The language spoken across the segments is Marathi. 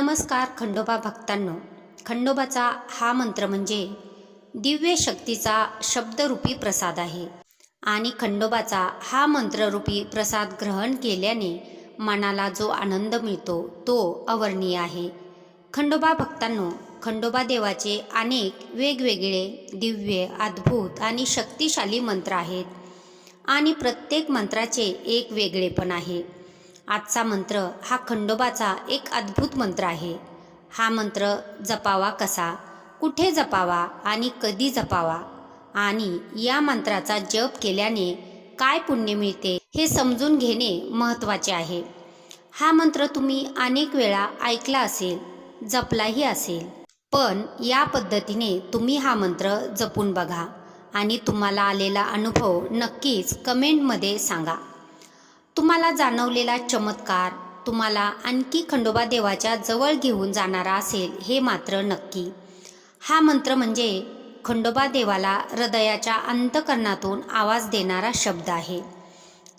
नमस्कार खंडोबा भक्तांनो. खंडोबाचा हा मंत्र म्हणजे दिव्य शक्तीचा शब्दरूपी प्रसाद आहे. आणि खंडोबाचा हा मंत्ररूपी प्रसाद ग्रहण केल्याने मनाला जो आनंद मिळतो तो अवर्णीय आहे. खंडोबा भक्तांनो खंडोबा देवाचे अनेक वेगवेगळे दिव्य अद्भुत आणि शक्तिशाली मंत्र आहेत. आणि प्रत्येक मंत्राचे एक वेगळेपण आहे. आजचा मंत्र हा खंडोबाचा एक अद्भुत मंत्र आहे. हा मंत्र जपावा कसा? कुठे जपावा आणि कधी जपावा? आणि या मंत्राचा जप केल्याने काय पुण्य मिळते हे समजून घेणे महत्त्वाचे आहे. हा मंत्र तुम्ही अनेक वेळा ऐकला असेल जपलाही असेल. पण या पद्धतीने तुम्ही हा मंत्र जपून बघा आणि तुम्हाला आलेला अनुभव नक्कीच कमेंटमध्ये सांगा. तुम्हाला जाणवलेला चमत्कार तुम्हाला आणखी खंडोबा देवाच्या जवळ घेऊन जाणारा असेल हे मात्र नक्की. हा मंत्र म्हणजे खंडोबा देवाला हृदयाच्या अंतकरणातून आवाज देणारा शब्द आहे.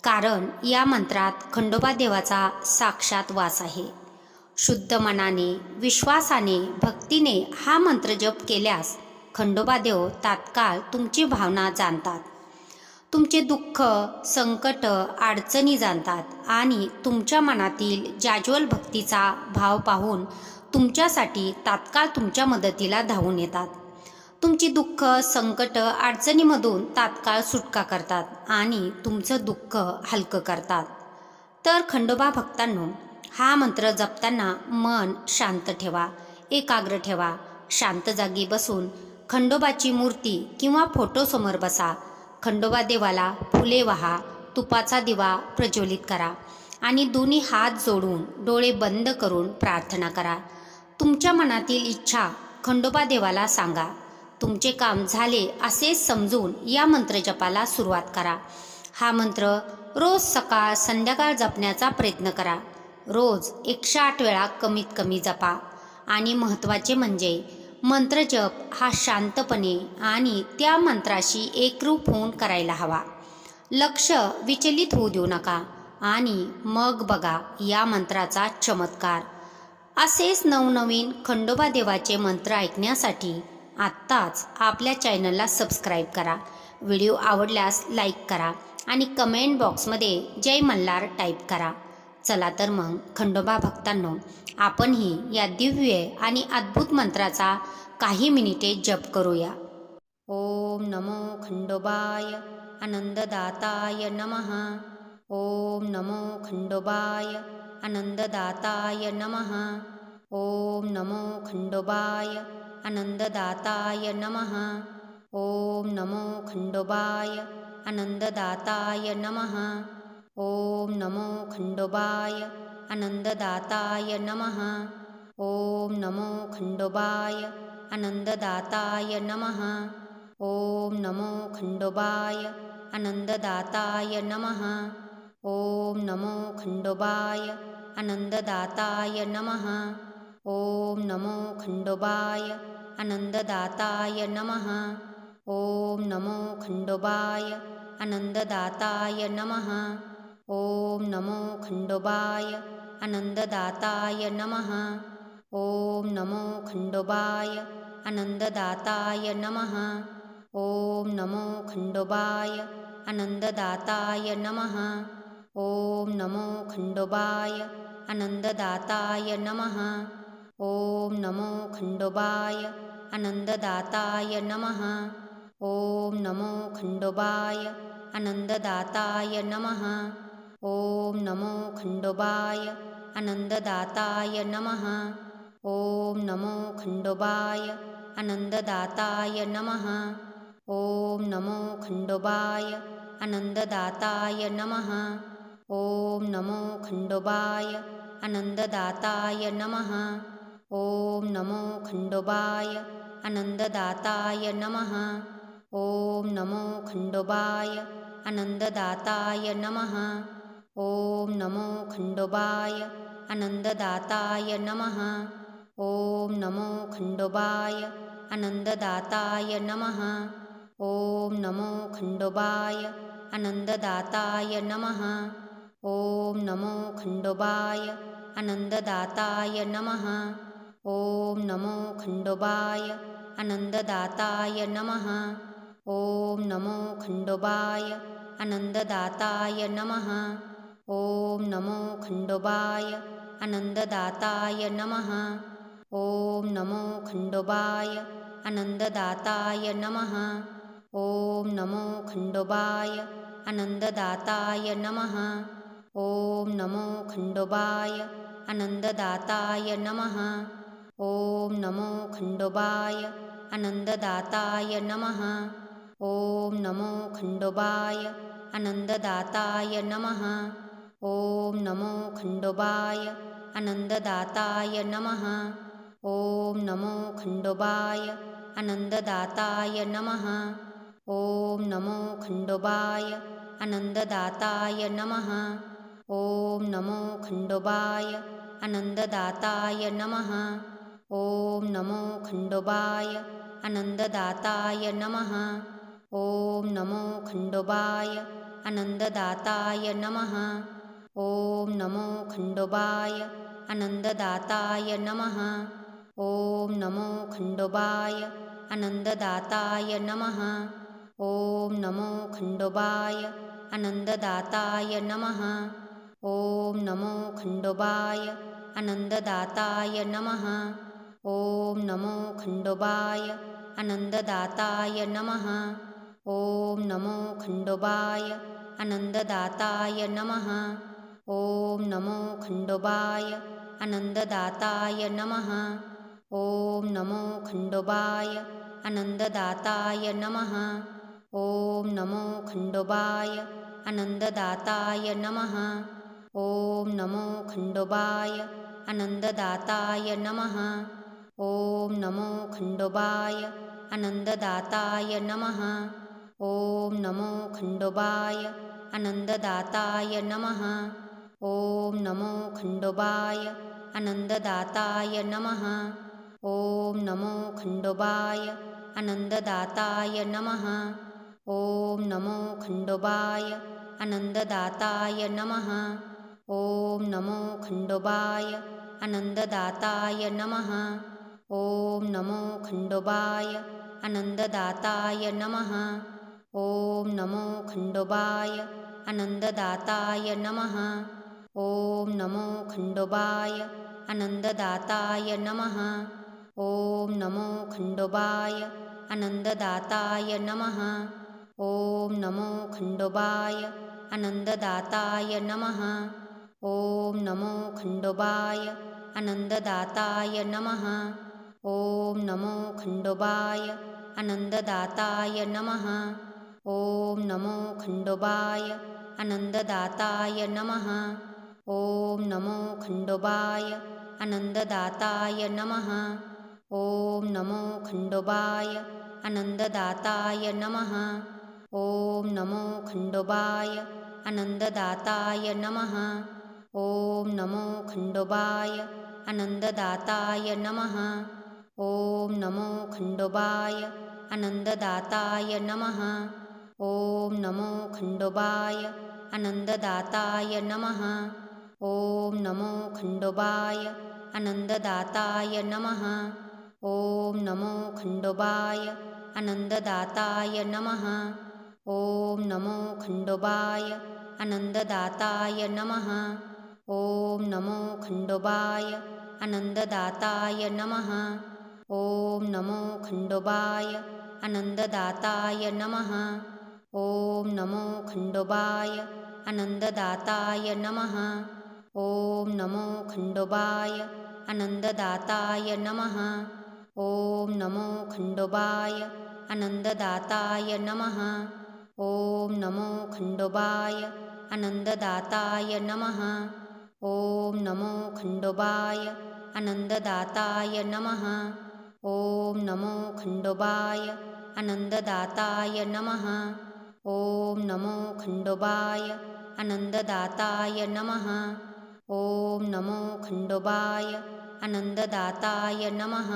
कारण या मंत्रात खंडोबा देवाचा साक्षात वास आहे. शुद्ध मनाने विश्वासाने भक्तीने हा मंत्र जप केल्यास खंडोबा देव तात्काळ तुमची भावना जाणतात. तुमचे दुःख संकट अडचणी जाणतात आणि तुमच्या मनातील जाज्वल भक्तीचा भाव पाहून तुमच्यासाठी तात्काळ तुमच्या मदतीला धावून येतात. तुमची दुःख संकट अडचणीमधून तात्काळ सुटका करतात आणि तुमचं दुःख हलकं करतात. तर खंडोबा भक्तांनो हा मंत्र जपताना मन शांत ठेवा एकाग्र ठेवा शांत जागी बसून खंडोबाची मूर्ती किंवा फोटोसमोर बसा खंडोबा देवाला फुले वहा तुपाचा दिवा प्रज्वलित करा आणि दोन्ही हात जोडून डोळे बंद करून प्रार्थना करा. तुमच्या मनातील इच्छा खंडोबा देवाला सांगा. तुमचे काम झाले असे समजून या मंत्रजपाला सुरुवात करा. हा मंत्र रोज सकाळ संध्याकाळ जपण्याचा प्रयत्न करा. रोज एकशे आठ वेळा कमीत कमी जपा. आणि महत्त्वाचे म्हणजे मंत्रजप हा शांतपणे आणि त्या मंत्राशी एकरूप होऊन करायला हवा. लक्ष विचलित होऊ देऊ नका आणि मग बघा या मंत्राचा चमत्कार. असेच नवनवीन खंडोबा देवाचे मंत्र ऐकण्यासाठी आत्ताच आपल्या चॅनलला सबस्क्राईब करा. व्हिडिओ आवडल्यास लाईक करा आणि कमेंट बॉक्समध्ये जय मल्हार टाईप करा. चला तर मग खंडोबा भक्तांनो आपणही या दिव्य आणि अद्भुत मंत्राचा काही मिनिटे जप करूया. ओम नमो खंडोबाय आनंददाताय नमः. ओम नमो खंडोबाय आनंददाताय नमः. ओम नमो खंडोबाय आनंददाताय नमः. ओम नमो खंडोबाय आनंददाताय नमः. ओम नमो खंडोबाय आनंददाताय नमः। ओम नमो खंडोबाय आनंददाताय नमः। ओम नमो खंडोबाय आनंददाताय नमः। ओम नमो खंडोबाय आनंददाताय नमः। ओम नमो खंडोबाय आनंददाताय नमः। ओम नमो खंडोबाय आनंददाताय नमः। ओम नमो खंडोबाय आनंददाताय नमः। ओम नमो खंडोबाय आनंददाताय नमः। ओम नमो खंडोबाय आनंददाताय नमः। ओम नमो खंडोबाय आनंददाताय नमः। ओम नमो खंडोबाय आनंददाताय नमः। ओम नमो खंडोबाय आनंददाताय नमः। ॐ नमो खण्डोबाय आनन्ददाताय नमः। ॐ नमो खण्डोबाय आनन्ददाताय नमः। ॐ नमो खण्डोबाय आनन्ददाताय नमः। ॐ नमो खण्डोबाय आनन्ददाताय नमः। ॐ नमो खण्डोबाय आनन्ददाताय नमः। ॐ नमो खण्डोबाय आनन्ददाताय नमः। ॐ नमो खण्डोबाय आनन्ददाताय नमः। ॐ नमो खण्डोबाय आनन्ददाताय नमः। ॐ नमो खण्डोबाय आनन्ददाताय नमः। ॐ नमो खण्डोबाय आनन्ददाताय नमः। ॐ नमो खण्डोबाय आनन्ददाताय नमः। ॐ नमो खण्डोबाय आनन्ददाताय नमः। ॐ नमो खंडोबाय आनंददाताय नमः। ॐ नमो खंडोबाय आनंददाताय नमः। ॐ नमो खंडोबाय आनंददाताय नमः। ॐ नमो खंडोबाय आनंददाताय नमः। ॐ नमो खंडोबाय आनंददाताय नमः। ॐ नमो खंडोबाय आनंददाताय नमः। ॐ नमो खंडोबाय आनंददाताय नमः। ॐ नमो खंडोबाय आनंददाताय नमः। ॐ नमो खंडोबाय आनंददाताय नमः। ॐ नमो खंडोबाय आनंददाताय नमः। ॐ नमो खंडोबाय आनंददाताय नमः। ॐ नमो खंडोबाय आनंददाताय नमः। ॐ नमो खंडोबाय आनंददाताय नमः। ॐ नमो खंडोबाय आनंददाताय नमः। ॐ नमो खंडोबाय आनंददाताय नमः। ॐ नमो खंडोबाय आनंददाताय नमः। ॐ नमो खंडोबाय आनंददाताय नमः। ॐ नमो खंडोबाय आनंददाताय नमः। ॐ नमो खंडोबाय आनंददाताय नमः। ॐ नमो खंडोबाय आनंददाताय नमः। ॐ नमो खंडोबाय आनंददाताय नमः। ॐ नमो खंडोबाय आनंददाताय नमः। ॐ नमो खंडोबाय आनंददाताय नमः। ॐ नमो खंडोबाय आनंददाताय नमः। ॐ नमो खंडोबाय आनंददाताय नमः। ॐ नमो खंडोबाय आनंददाताय नमः। ॐ नमो खंडोबाय आनंददाताय नमः। ॐ नमो खंडोबाय आनंददाताय नमः। ॐ नमो खंडोबाय आनंददाताय नमः। ॐ नमो खंडोबाय आनंददाताय नमः। ॐ नमो खंडोबाय आनंददाताय नमः। ॐ नमो खंडोबाय आनंददाताय नमः। ॐ नमो खंडोबाय आनंददाताय नमः। ॐ नमो खंडोबाय आनंददाताय नमः। ॐ नमो खंडोबाय आनंददाताय नमः। ॐ नमो खंडोबाय आनंददाताय नमः। ॐ नमो खंडोबाय आनंददाताय नमः। ॐ नमो खंडोबाय आनंददाताय नमः। ॐ नमो खंडोबाय आनंददाताय नमः। ॐ नमो खंडोबाय आनंददाताय नमः। ॐ नमो खंडोबाय आनंददाताय नमः। ॐ नमो खंडोबाय आनंददाताय नमः। ॐ नमो खंडोबाय आनंददाताय नमः। ॐ नमो खंडोबाय आनंददाताय नमः। ॐ नमो खंडोबाय आनंददाताय नमः। ॐ नमो खंडोबाय आनंददाताय नमः। ॐ नमो खंडोबाय आनंददाताय नमः। ॐ नमो खंडोबाय आनंददाताय नमः। ॐ नमो खंडोबाय आनंददाताय नमः। ॐ नमो खंडोबाय आनंददाताय नमः। ॐ नमो खंडोबाय आनंददाताय नमः। ॐ नमो खंडोबाय आनंददाताय नमः। ॐ नमो खंडोबाय आनंददाताय नमः। ॐ नमो खंडोबाय आनंददाताय नमः। ॐ नमो खंडोबाय आनंददाताय नमः।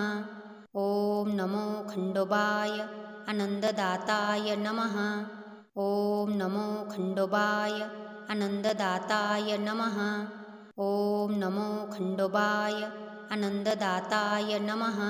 ॐ नमो खंडोबाय आनंददाताय नमः। ॐ नमो खंडोबाय आनंददाताय नमः। ओम ॐ नमो खण्डोबाय आनन्ददाताय नमः।